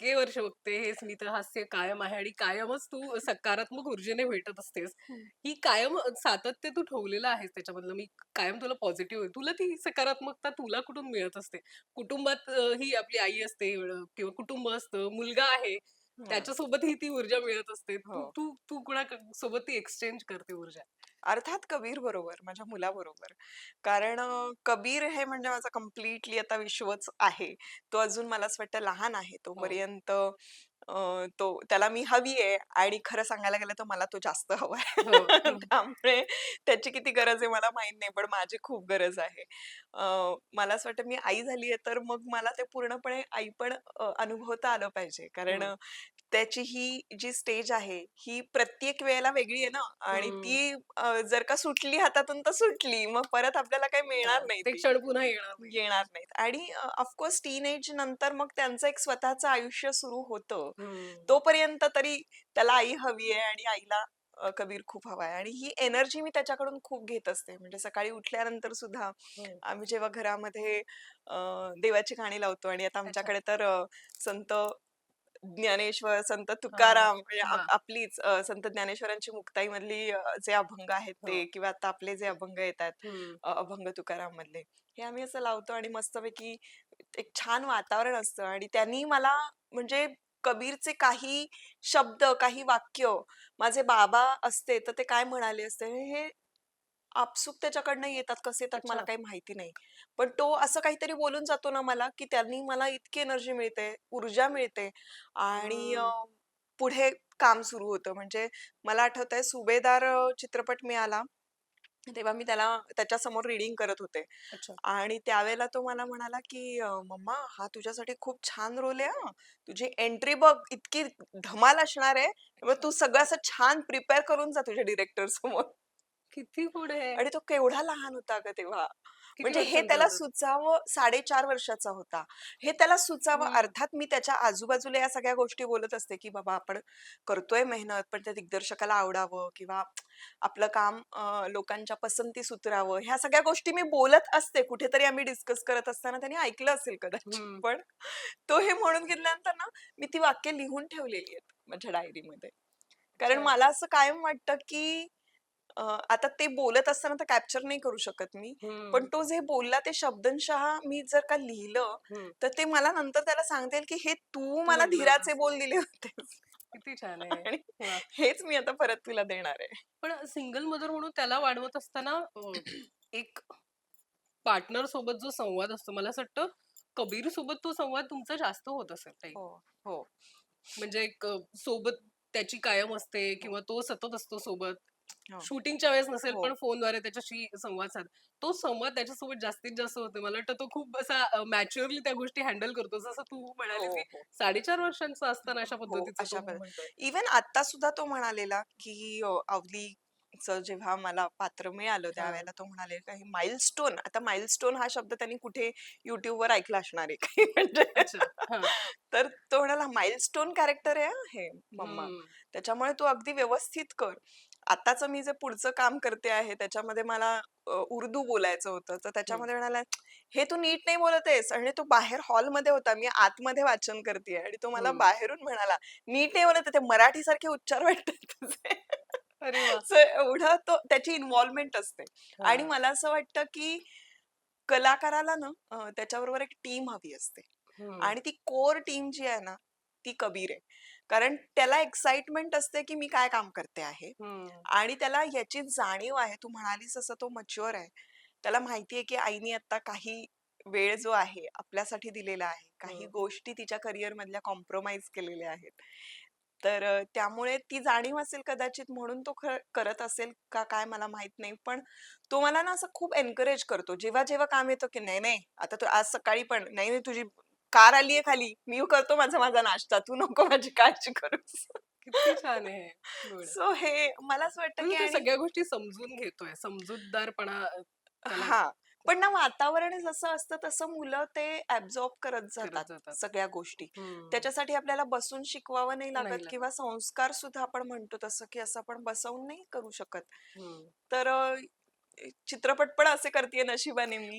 इतके वर्ष बघते हे स्मित हास्य कायम आहे आणि कायमच तू सकारात्मक ऊर्जेने भेटत असतेस. हम्म. ही कायम सातत्य तू ठेवलेलं आहेस त्याच्यामधलं. मी कायम तुला पॉझिटिव्ह आहे. तुला ती सकारात्मकता तुला कुठून मिळत असते? कुटुंबात ही आपली आई असते किंवा कुटुंब असतं मुलगा आहे त्याच्यासोबत ही ती ऊर्जा मिळत असते. हो. तू तू कुणा सोबत ती एक्सचेंज करते ऊर्जा. अर्थात कबीर बरोबर माझ्या मुलाबरोबर. कारण अं, कबीर हे म्हणजे माझा कम्प्लिटली आता विश्वच आहे. तो अजून मला असं वाटतं लहान आहे तोपर्यंत अं, तो त्याला मी हवी आहे आणि खरं सांगायला गेलं तर मला तो जास्त हवा आहे हो, हो. त्यामुळे त्याची किती गरज आहे मला माहीत नाही पण माझी खूप गरज आहे. अं, मला असं वाटतं मी आई झाली आहे तर मग मला ते पूर्णपणे आई पण अं, अनुभवता आलं पाहिजे. कारण हम्म. त्याची ही जी स्टेज आहे ही प्रत्येक वेळेला वेगळी आहे ना आणि हम्म. ती अं, जर का सुटली हातातून तर सुटली मग परत आपल्याला काही मिळणार नाही ते ती. क्षण पुन्हा येणार नाही. येणार नाहीत आणि ऑफकोर्स टीन एज नंतर मग त्यांचं एक स्वतःचं आयुष्य सुरू होतं हम्म. तोपर्यंत तरी त्याला आई हवी आहे आणि आईला अ, कबीर खूप हवा आहे आणि ही एनर्जी मी त्याच्याकडून खूप घेत असते म्हणजे सकाळी उठल्यानंतर सुद्धा हम्म. आम्ही जेव्हा घरामध्ये अ, देवाची गाणी लावतो आणि आता आमच्याकडे तर अ, संत ज्ञानेश्वर संत तुकाराम म्हणजे आप-. आपलीच अ, संत ज्ञानेश्वरांची मुक्ताई मधली अ, जे अभंग आहेत ते हो. किंवा आता आपले जे अभंग येतात. अ, अभंग तुकाराम मधले हे आम्ही असं लावतो आणि मस्तपैकी एक छान वातावरण असतं आणि त्यांनी मला म्हणजे कबीरचे काही शब्द काही वाक्य माझे बाबा असते तर ते काय म्हणाले असते हे आपसूक त्याच्याकडनं येतात कसे येतात मला अच्छा. काही माहिती नाही. पण तो असं काहीतरी बोलून जातो ना मला की त्यांनी मला इतकी एनर्जी मिळते ऊर्जा मिळते आणि हम्म. पुढे काम सुरू होतं. म्हणजे मला आठवत आहे सुभेदार अं, चित्रपट मिळाला तेव्हा मी त्याला त्याच्यासमोर रिडिंग करत होते. अच्छा. आणि त्यावेळेला तो मला म्हणाला की अं, मम्मा हा तुझ्यासाठी खूप छान रोल आहे हा. तुझी एंट्री बघ इतकी धमाल असणार आहे तू सगळं असं छान प्रिपेअर करून जा तुझ्या डिरेक्टर समोर. किती पुढे आहे? आणि तो केवढा लहान होता ग तेव्हा किती म्हणजे हे वर्षांचा त्याला होता? सुचावं साडेचार वर्षाचा होता हे त्याला सुचावं हम्म. अर्थात मी त्याच्या आजूबाजूला या सगळ्या गोष्टी बोलत असते की बाबा आपण करतोय मेहनत पण त्या दिग्दर्शकाला आवडावं किंवा आपलं काम अं, लोकांच्या पसंतीस उतरावं ह्या सगळ्या गोष्टी मी बोलत असते कुठेतरी आम्ही डिस्कस करत असताना त्यांनी ऐकलं असेल कदाचित हम्म. पण तो हे म्हणून घेतल्यानंतर ना मी ती वाक्य लिहून ठेवलेली आहेत माझ्या डायरीमध्ये कारण अच्छा. मला असं कायम वाटतं की अं, आता ते बोलत असताना तर कॅप्चर नाही करू शकत मी पण हम्म. तो जे बोलला ते शब्दशः मी जर का लिहिलं. तर ते मला नंतर त्याला सांगता येईल की हे तू मला धीराचे. बोल दिले होते किती छान आहे आणि. हेच मी आता परत तुला देणार आहे पण सिंगल मदर म्हणून त्याला वाढवत असताना अं, एक पार्टनर सोबत जो संवाद असतो मला असं वाटतं कबीर सोबत तो संवाद तुमचा जास्त होत असेल ताई हो हो म्हणजे एक अं, सोबत त्याची कायम असते किंवा तो सतत असतो सोबत. शूटिंगच्या वेळेस नसेल हो. पण फोनद्वारे त्याच्याशी संवाद साध. तो संवाद त्याच्यासोबत जास्तीत जास्त होते. मला वाटतं तो खूप असा मॅच्युअरली त्या गोष्टी हँडल करतो. जसं तू म्हणाली हो की हो. साडेचार वर्षांचा असताना अशा हो पद्धतीचं इवन आता सुद्धा तो म्हणालेला की अ, अवलीचं जेव्हा मला पात्र मिळालं हा. त्यावेळेला तो म्हणाले का हे माइलस्टोन आता माइलस्टोन हा शब्द त्यांनी कुठे YouTube वर ऐकला असणार आहे. काही म्हणजे हा. तर तो म्हणाला माइलस्टोन कॅरेक्टर आहे हा हे मम्मा. त्याच्यामुळे तू अगदी व्यवस्थित कर. आताच मी जे पुढचं काम करते आहे त्याच्यामध्ये मला उर्दू बोलायचं होतं. तर त्याच्यामध्ये म्हणाला हे तू नीट नाही बोलत आहेस आणि तो बाहेर हॉलमध्ये होता. मी आतमध्ये वाचन करते आणि तो मला. बाहेरून म्हणाला नीट नाही बोलत ते मराठी सारखे उच्चार वाटतात तुझे. एवढं तो त्याची इन्व्हॉल्वमेंट असते. आणि. मला असं वाटतं की कलाकाराला ना त्याच्याबरोबर एक टीम हवी असते. आणि ती कोर टीम जी आहे ना ती कबीर आहे. कारण त्याला एक्साइटमेंट असते की मी काय काम करते आहे. आणि त्याला याची जाणीव आहे तू म्हणालीस असं तो मच्युअर आहे. त्याला माहिती आहे की आईने आता काही वेळ जो आहे आपल्यासाठी दिलेला आहे काही. गोष्टी तिच्या करिअर मधल्या कॉम्प्रोमाइज केलेल्या आहेत. तर त्यामुळे ती जाणीव असेल कदाचित म्हणून तो करत असेल का काय मला माहीत नाही. पण तो मला ना असं खूप एनकरेज करतो. जेव्हा जेव्हा काम येतं की नाही नाही आता तू आज सकाळी पण नाही नाही, तुझी कार आली आहे खाली. मी करतो माझा माझा नाश्ता. तू नको माझी काळजी करूस. किती छान आहे. हे. सो हे मला असं वाटतं की सगळ्या गोष्टी समजून घेतोय. समजूतदारपणा हा. पण ना वातावरण जसं असतं तसं मुलं ते ऍब्झॉर्ब करत जातात सगळ्या गोष्टी. त्याच्यासाठी आपल्याला बसून शिकवावं नाही लागत. किंवा संस्कार सुद्धा आपण म्हणतो तसं की असं आपण बसवून नाही करू शकत. तर चित्रपट पण असे करते नशिबाने मी.